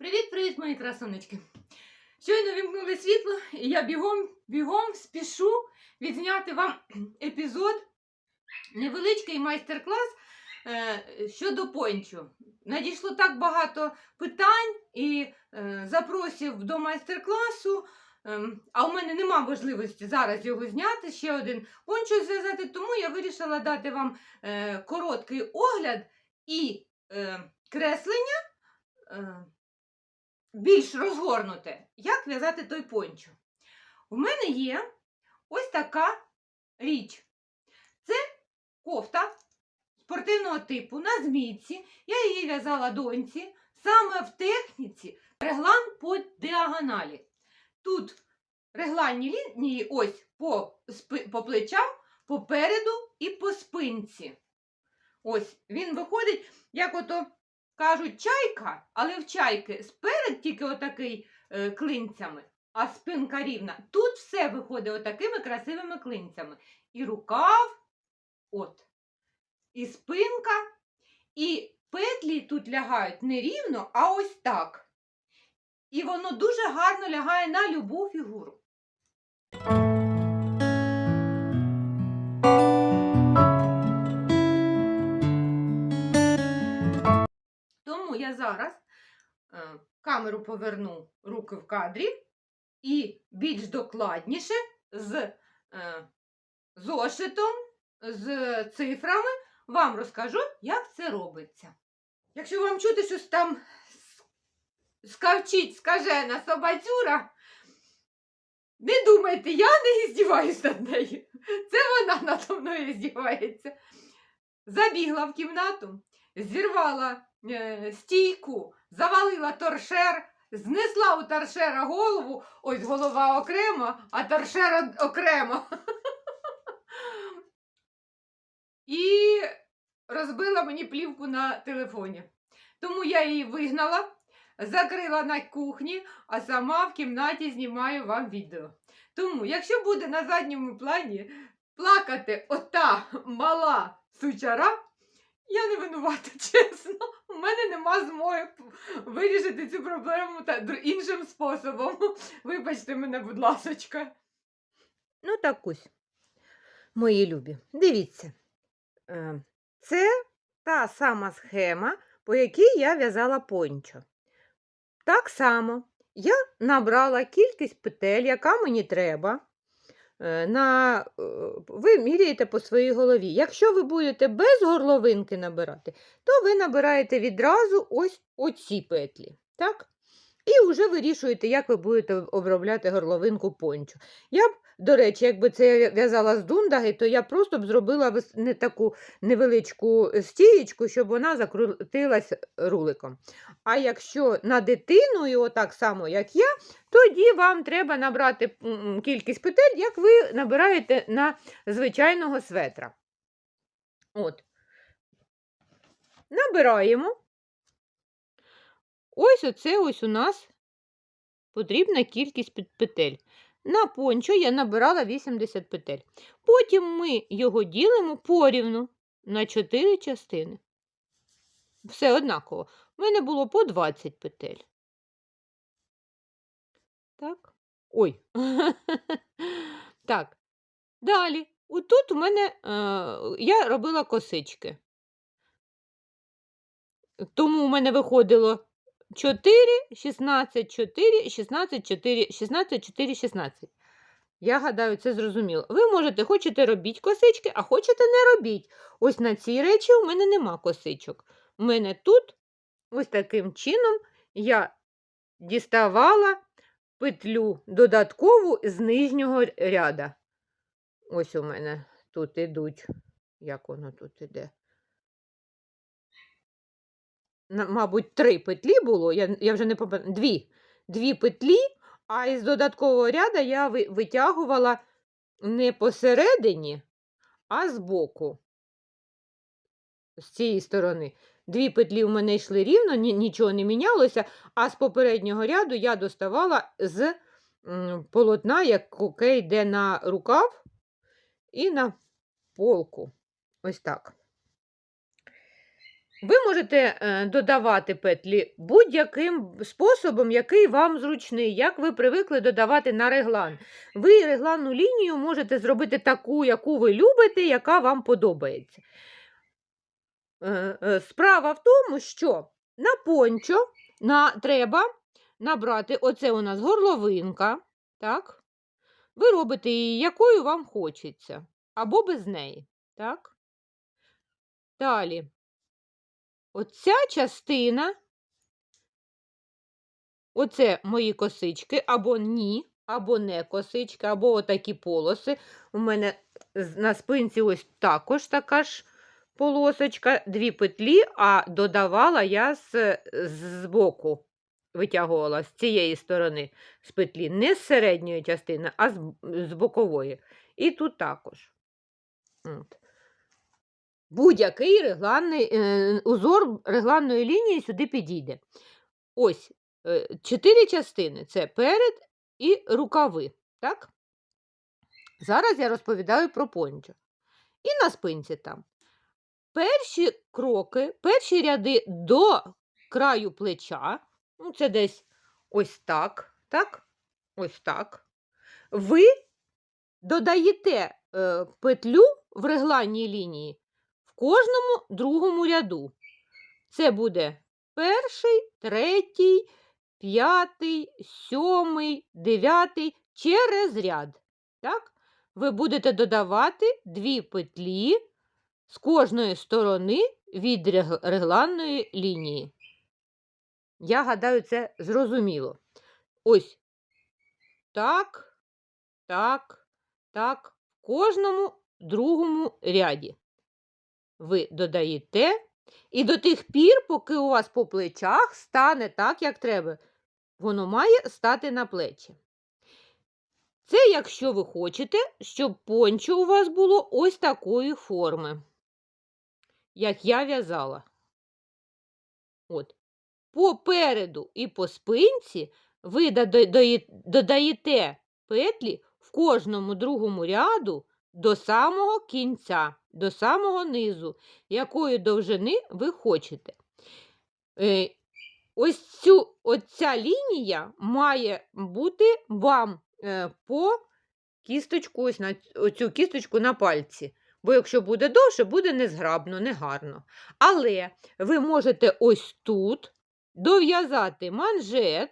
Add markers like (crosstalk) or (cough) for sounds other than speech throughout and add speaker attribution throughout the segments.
Speaker 1: Привіт-привіт, мої красунечки! Щойно вімкнули світло, і я бігом, бігом спішу відзняти вам (clears throat) епізод, невеличкий майстер-клас е, щодо пончо. Надійшло так багато питань і е, запросів до майстер-класу. ем, А у мене нема можливості зараз його зняти, ще один пончо зв'язати, тому я вирішила дати вам е, короткий огляд і е, креслення. Е, більш розгорнуте, як в'язати той пончо. У мене є ось така річ. Це кофта спортивного типу на змійці. Я її в'язала доньці саме в техніці реглан по діагоналі. Тут регланні лінії ось по, по плечам, попереду і по спинці. Ось він виходить, як ото кажуть, чайка, але в чайки сперед тільки отакий е, клинцями, а спинка рівна. Тут все виходить отакими красивими клинцями. І рукав, от, і спинка, і петлі тут лягають не рівно, а ось так. І воно дуже гарно лягає на любу фігуру. Камеру поверну руки в кадрі і більш докладніше з е, зошитом, з цифрами вам розкажу, як це робиться. Якщо вам чути щось там скавчить, скажена собацюра, не думайте, я не здіваюся над нею. Це вона надо мною здівається. Забігла в кімнату, зірвала стійку, завалила торшер, знесла у торшера голову, ось голова окремо, а торшер окремо. І розбила мені плівку на телефоні. Тому я її вигнала, закрила на кухні, а сама в кімнаті знімаю вам відео. Тому, якщо буде на задньому плані плакати ота мала сучара, я не винувата, (laughs) чесно. У мене нема змоги вирішити цю проблему та іншим способом. (laughs) Вибачте мене, будь ласочка. Ну, так ось, мої любі, дивіться. Е, Це та сама схема, по якій я в'язала пончо. Так само я набрала кількість петель, яка мені треба. Е, На, е, ви міряєте по своїй голові. Якщо ви будете без горловинки набирати, то ви набираєте відразу ось оці петлі. Так? І вже вирішуєте, як ви будете обробляти горловинку пончо. Я б, до речі, якби це я в'язала з дундаги, то я просто б зробила не таку невеличку стієчку, щоб вона закрутилась руликом. А якщо на дитиною, отак само, як я, тоді вам треба набрати кількість петель, як ви набираєте на звичайного светра. От. Набираємо. Ось оце ось у нас потрібна кількість петель. На пончо я набирала 80 петель. Потім ми його ділимо порівну на 4 частини. Все однаково. У мене було по 20 петель. Так. Ой. (laughs) так. Далі. Отут у мене е, я робила косички. Тому у мене виходило 4, 16, 4, 16, 4, 16, 4, 16. Я гадаю, це зрозуміло. Ви можете, хочете робіть косички, а хочете не робіть. Ось на цій речі у мене нема косичок. У мене тут, ось таким чином, я діставала петлю додаткову з нижнього ряда. Ось у мене тут ідуть. Як воно тут іде? Мабуть, три петлі було, я, я вже не пам'ятаю, дві. Дві петлі, а із додаткового ряду я витягувала не посередині, а збоку. З цієї сторони. Дві петлі у мене йшли рівно, нічого не мінялося, а з попереднього ряду я доставала з полотна, яке йде на рукав і на полку. Ось так. Ви можете е, додавати петлі будь-яким способом, який вам зручний, як ви привикли додавати на реглан. Ви регланну лінію можете зробити таку, яку ви любите, яка вам подобається. Е, е, Справа в тому, що на пончо на, треба набрати, оце у нас горловинка, так? Ви робите її, якою вам хочеться, або без неї. так? Далі. Оця частина, оце мої косички, або ні, або не косички, або отакі полоси. У мене на спинці ось також така ж полосочка, дві петлі, а додавала я з, з боку, витягувала з цієї сторони з петлі, не з середньої частини, а з, з бокової. І тут також. От. Будь-який регланний е, узор регланної лінії сюди підійде. Ось е, чотири частини: це перед і рукави. Так? Зараз я розповідаю про пончо. І на спинці там. Перші кроки, перші ряди до краю плеча, ну це десь ось так, так? Ось так. Ви додаєте е, петлю в регланній лінії кожному другому ряду. Це буде перший, третій, п'ятий, сьомий, дев'ятий через ряд. Так? Ви будете додавати дві петлі з кожної сторони від регланної лінії. Я гадаю, це зрозуміло. Ось так, так, так, в кожному другому ряді. Ви додаєте, і до тих пір, поки у вас по плечах стане так, як треба. Воно має стати на плечі. Це якщо ви хочете, щоб пончо у вас було ось такої форми, як я в'язала. От. Попереду і по спинці ви додаєте петлі в кожному другому ряду до самого кінця, до самого низу, якої довжини ви хочете. Е, Ось цю, оця лінія має бути вам е, по кісточку, ось на оцю кісточку на пальці. Бо якщо буде довше, буде незграбно, негарно. Але ви можете ось тут дов'язати манжет,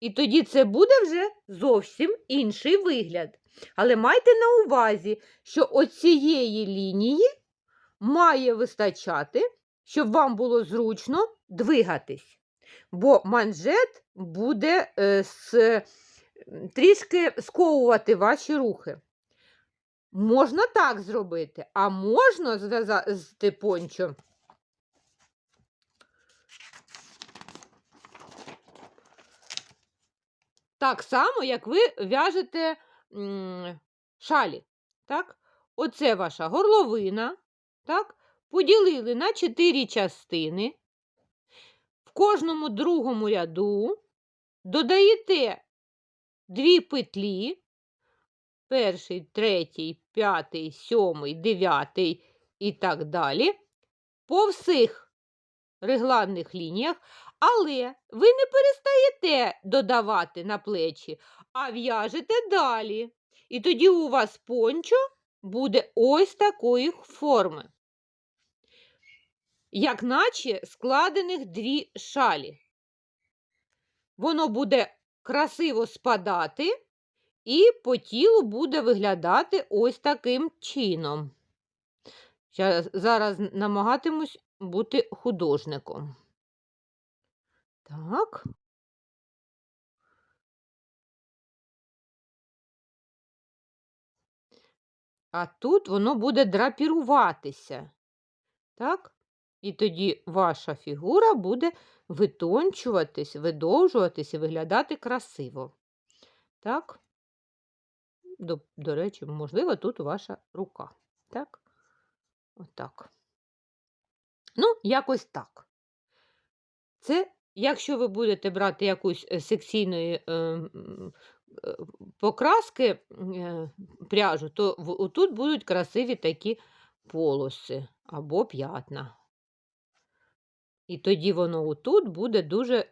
Speaker 1: і тоді це буде вже зовсім інший вигляд. Але майте на увазі, що оцієї лінії має вистачати, щоб вам було зручно двигатись. Бо манжет буде е, с, трішки сковувати ваші рухи. Можна так зробити, а можна зв'язати пончо. Так само, як ви в'яжете шалі. Так? Оце ваша горловина. Так? Поділили на чотири частини. В кожному другому ряду додаєте дві петлі. Перший, третій, п'ятий, сьомий, дев'ятий і так далі. По всіх регланних лініях, але ви не перестаєте додавати на плечі, а в'яжете далі. І тоді у вас пончо буде ось такої форми. Як наче складених дві шалі. Воно буде красиво спадати, і по тілу буде виглядати ось таким чином. Зараз намагатимусь бути художником. Так. А тут воно буде драпіруватися. Так? І тоді ваша фігура буде витончуватись, видовжуватись і виглядати красиво. Так? До, до речі, можливо, тут ваша рука. Так? Отак. Ну, якось так. Це, якщо ви будете брати якусь е, секційної е, е, покраски пряжу, то отут будуть красиві такі полоси або п'ятна.
Speaker 2: І тоді воно отут буде дуже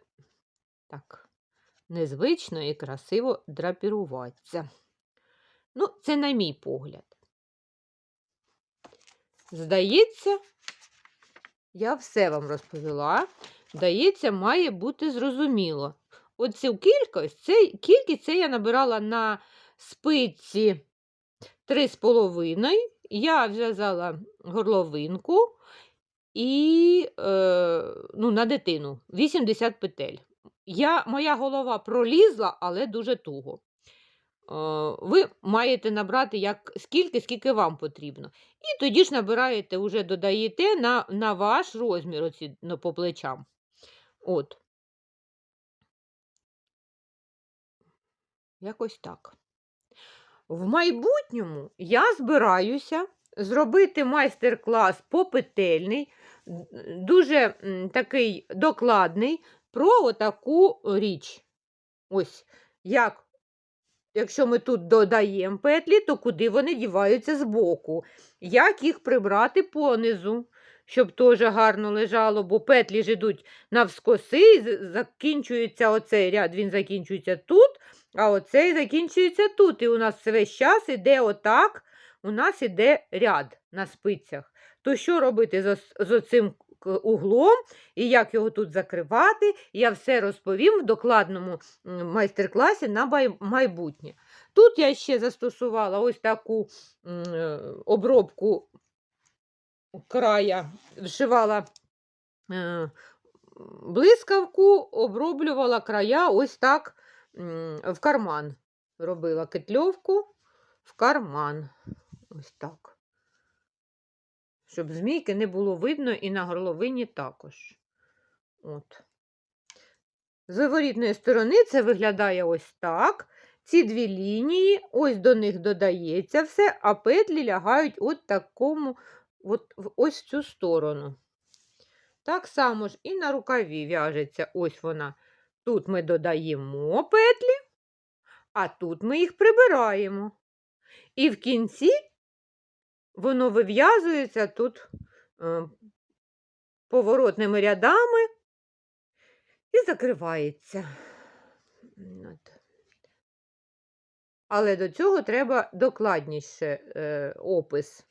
Speaker 2: так незвично і красиво драпіруватися. Ну, це на мій погляд. Здається, я все вам розповіла. Здається, має бути зрозуміло. Оцю кількість, це, кількість це я набирала на спиці 3,5. Я зв'язала горловинку і е, ну, на дитину 80 петель. Я, моя голова пролізла, але дуже туго. Е, ви маєте набрати як, скільки, скільки вам потрібно. І тоді ж набираєте, вже додаєте на, на ваш розмір оці, ну, по плечам. От. Якось так. В майбутньому я збираюся зробити майстер-клас попетельний, дуже такий докладний про отаку річ. Ось як, якщо ми тут додаємо петлі, то куди вони діваються збоку. Як їх прибрати понизу, щоб теж гарно лежало, бо петлі ж ідуть навскоси, закінчується оцей ряд, він закінчується тут, а оцей закінчується тут. І у нас весь час іде отак, у нас іде ряд на спицях. То що робити з, з оцим углом і як його тут закривати, я все розповім в докладному майстер-класі на майбутнє. Тут я ще застосувала ось таку е, обробку края, вшивала е, блискавку, оброблювала края ось так в карман. Робила кетльовку в карман. Ось так. Щоб змійки не було видно і на горловині також. От. З виворітної сторони це виглядає ось так. Ці дві лінії, ось до них додається все, а петлі лягають от такому, от, в ось цю сторону. Так само ж і на рукаві в'яжеться ось вона. Тут ми додаємо петлі, а тут ми їх прибираємо. І в кінці воно вив'язується тут е, поворотними рядами і закривається. От. Але до цього треба докладніше е, опис.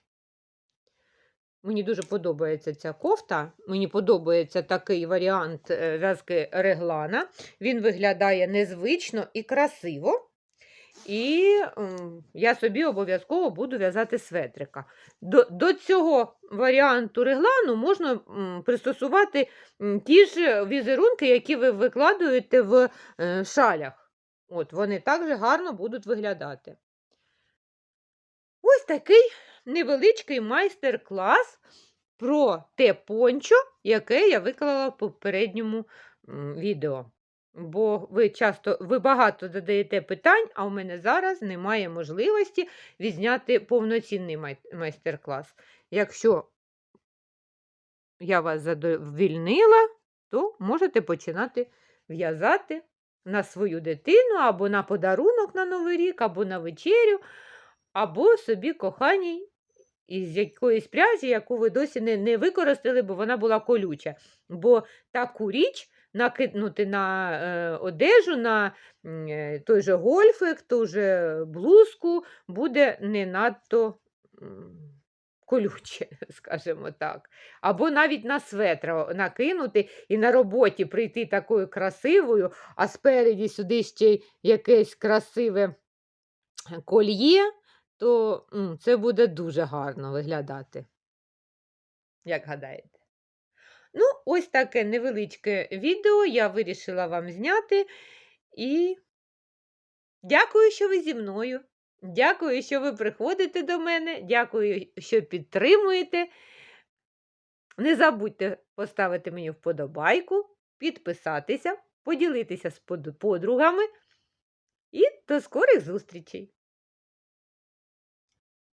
Speaker 2: Мені дуже подобається ця кофта. Мені подобається такий варіант е, в'язки реглана. Він виглядає незвично і красиво. І я собі обов'язково буду в'язати светрика. До, до цього варіанту реглану можна пристосувати ті ж візерунки, які ви викладуєте в е, шалях. От, вони також гарно будуть виглядати. Ось такий невеличкий майстер-клас про те пончо, яке я виклала в попередньому відео. Бо ви часто, ви багато задаєте питань, а у мене зараз немає можливості відзняти повноцінний майстер-клас. Якщо я вас задовільнила, то можете починати в'язати на свою дитину, або на подарунок на Новий рік, або на вечерю, або собі коханій із якоїсь пряжі, яку ви досі не, не використали, бо вона була колюча. Бо таку річ накинути на е, одежу, на е, той же гольфик, ту же блузку буде не надто колюче, (laughs) скажімо так. Або навіть на светра накинути і на роботі прийти такою красивою, а спереді сюди ще якесь красиве кольє, то це буде дуже гарно виглядати. Як гадаєте? Ну, ось таке невеличке відео я вирішила вам зняти. І дякую, що ви зі мною. Дякую, що ви приходите до мене. Дякую, що підтримуєте. Не забудьте поставити мені вподобайку, підписатися, поділитися з подругами. І до скорих зустрічей!